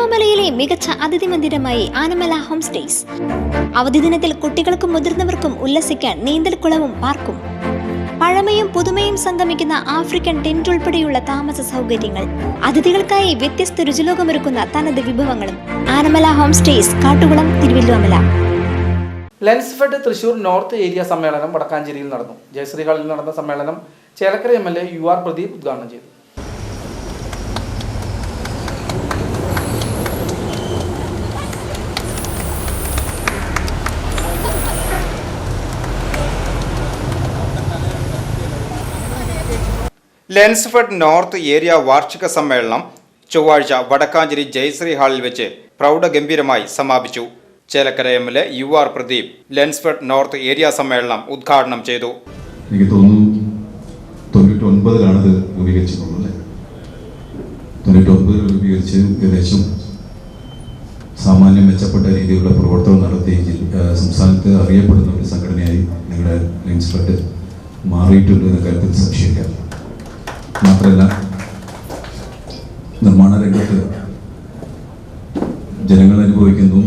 തിരുവല്ലോമലയിലെ മികച്ച അതിഥി മന്ദിരമായി Anamala home stays. അവധി ദിനത്തിൽ കുട്ടികൾക്കും മുതിർന്നവർക്കും ഉല്ലസിക്കാൻ നീന്തൽക്കുളവും പാർക്കും. പഴമയും പുതുമയും സംഗമിക്കുന്ന ആഫ്രിക്കൻ ടെന്റ് ഉൾപ്പെടെയുള്ള താമസ സൗകര്യങ്ങൾ. അതിഥികൾക്കായി വ്യത്യസ്ത രുചിലോകമൊരുക്കുന്ന തനത് വിഭവങ്ങളും. Anamala home stays Kattukulam Thiruvilwamala Lensfed Thrissur north area സമ്മേളനം വടക്കാഞ്ചേരിയിൽ നടന്നു. ജയശ്രീ ഹാളിൽ നടന്ന സമ്മേളനം Chelakkara M L A U R Pradeep ഉദ്ഘാടനം ചെയ്തു. ലെൻസ്ഫെഡ് നോർത്ത് ഏരിയ വാർഷിക സമ്മേളനം ചൊവ്വാഴ്ച വടക്കാഞ്ചേരി ജയശ്രീ ഹാളിൽ വെച്ച് പ്രൗഢഗംഭീരമായി സമാപിച്ചു. Chelakkara M L A U R Pradeep Lensfed north area സമ്മേളനം ഉദ്ഘാടനം ചെയ്തു. എനിക്ക് തോന്നുന്നു സാമാന്യം മെച്ചപ്പെട്ട രീതിയിലുള്ള പ്രവർത്തനം നടത്തി സംസ്ഥാനത്ത് അറിയപ്പെടുന്ന ഒരു സംഘടനയായി നിങ്ങളുടെ ലെൻസ്ഫെഡ് മാറിയിട്ടുണ്ട് എന്ന കാര്യത്തിൽ സംശയിക്കാം മാത്രമല്ല നിർമ്മാണ രംഗത്ത് ജനങ്ങൾ അനുഭവിക്കുന്നതും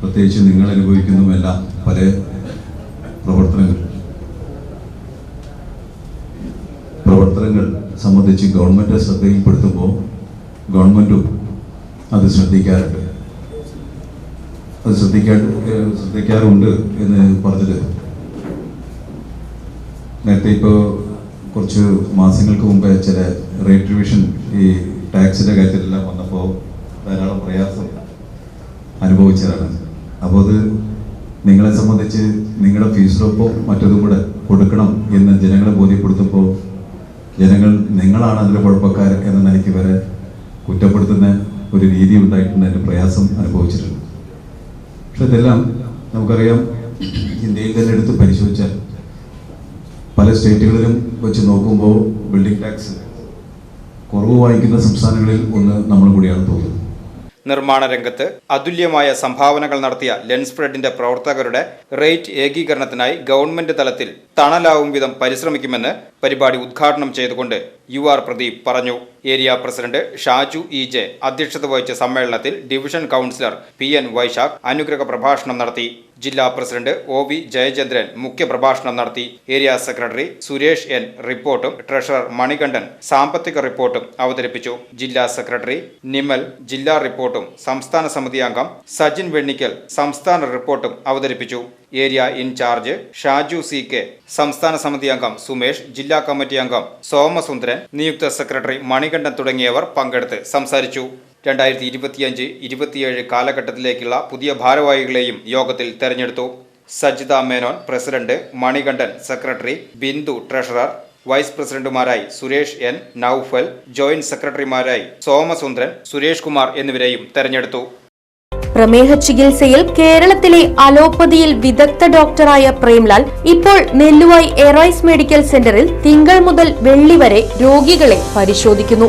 പ്രത്യേകിച്ച് നിങ്ങൾ അനുഭവിക്കുന്നതുമെല്ലാം പല പ്രവർത്തനങ്ങൾ. പ്രവർത്തനങ്ങൾ സംബന്ധിച്ച് ഗവൺമെന്റ് ശ്രദ്ധയിൽപ്പെടുത്തുമ്പോൾ ഗവൺമെന്റും അത് ശ്രദ്ധിക്കാറുണ്ട്. അത് ശ്രദ്ധിക്കാൻ ശ്രദ്ധിക്കാറുണ്ട് എന്ന് പറഞ്ഞത് നേരത്തെ ഇപ്പോൾ കുറച്ച് മാസങ്ങൾക്ക് മുമ്പേ ചില റേറ്റ് ഈ ടാക്സിന്റെ കാര്യത്തിലെല്ലാം വന്നപ്പോൾ ധാരാളം പ്രയാസം അനുഭവിച്ചതാണ്. അപ്പോൾ അത് നിങ്ങളെ സംബന്ധിച്ച് നിങ്ങളുടെ ഫീസിനൊപ്പം മറ്റതും കൂടെ കൊടുക്കണം എന്ന് ജനങ്ങളെ ബോധ്യപ്പെടുത്തുമ്പോൾ ജനങ്ങൾ നിങ്ങളാണ് അതിന്റെ കുഴപ്പക്കാർ എന്ന നിലയ്ക്ക് വരെ കുറ്റപ്പെടുത്തുന്ന ഒരു രീതി ഉണ്ടായിട്ടുണ്ട് അതിന്റെ പ്രയാസം അനുഭവിച്ചിട്ടുണ്ട്. പക്ഷെ ഇതെല്ലാം നമുക്കറിയാം ഇന്ത്യയിൽ തന്നെ എടുത്ത് പരിശോധിച്ചാൽ പല സ്റ്റേറ്റുകളിലും വെച്ച് നോക്കുമ്പോൾ ബിൽഡിംഗ് ടാക്സ് കുറവ് വായിക്കുന്ന സംസ്ഥാനങ്ങളിൽ ഒന്ന് നമ്മൾ കൂടിയാണ് തോന്നുന്നത്. നിർമ്മാണ രംഗത്ത് അതുല്യമായ സംഭാവനകൾ നടത്തിയ ലെൻസ്പ്രെഡിന്റെ പ്രവർത്തകരുടെ റേറ്റ് ഏകീകരണത്തിനായി ഗവൺമെന്റ് തലത്തിൽ തണലാവും വിധം പരിശ്രമിക്കുമെന്ന് പരിപാടി ഉദ്ഘാടനം ചെയ്തുകൊണ്ട് യു ആർ പ്രദീപ് പറഞ്ഞു. Area president Shaju E J അധ്യക്ഷത വഹിച്ച സമ്മേളനത്തിൽ division councillor P N Vaishakh അനുഗ്രഹ പ്രഭാഷണം നടത്തി. ജില്ലാ പ്രസിഡന്റ് ഒ വി ജയചന്ദ്രൻ മുഖ്യപ്രഭാഷണം നടത്തി. ഏരിയ സെക്രട്ടറി സുരേഷ് എൻ റിപ്പോർട്ടും ട്രഷറർ മണികണ്ഠൻ സാമ്പത്തിക റിപ്പോർട്ടും അവതരിപ്പിച്ചു. ജില്ലാ സെക്രട്ടറി നിമൽ ജില്ലാ റിപ്പോർട്ടും സംസ്ഥാന സമിതി അംഗം സജിൻ വെണ്ണിക്കൽ സംസ്ഥാന റിപ്പോർട്ടും അവതരിപ്പിച്ചു. Area in-charge Shaju C K സംസ്ഥാന സമിതി അംഗം സുമേഷ് ജില്ലാ കമ്മിറ്റി അംഗം സോമസുന്ദരൻ നിയുക്ത സെക്രട്ടറി മണികണ്ഠൻ തുടങ്ങിയവർ പങ്കെടുത്ത് സംസാരിച്ചു. രണ്ടായിരത്തി ഇരുപത്തിയഞ്ച് ഇരുപത്തിയേഴ് കാലഘട്ടത്തിലേക്കുള്ള പുതിയ ഭാരവാഹികളെയും യോഗത്തിൽ തെരഞ്ഞെടുത്തു. Sajitha Menon president Manikandan secretary Bindu treasurer vice പ്രസിഡന്റുമാരായി Suresh N. Noufal joint സെക്രട്ടറിമാരായി സോമസുന്ദരൻ സുരേഷ് കുമാർ എന്നിവരെയും തെരഞ്ഞെടുത്തു. പ്രമേഹ ചികിത്സയിൽ കേരളത്തിലെ അലോപ്പതിയിൽ വിദഗ്ധ ഡോക്ടറായ പ്രേംലാൽ ഇപ്പോൾ നെല്ലുവായി എറോയ്സ് മെഡിക്കൽ സെന്ററിൽ തിങ്കൾ മുതൽ വെള്ളി വരെ രോഗികളെ പരിശോധിക്കുന്നു.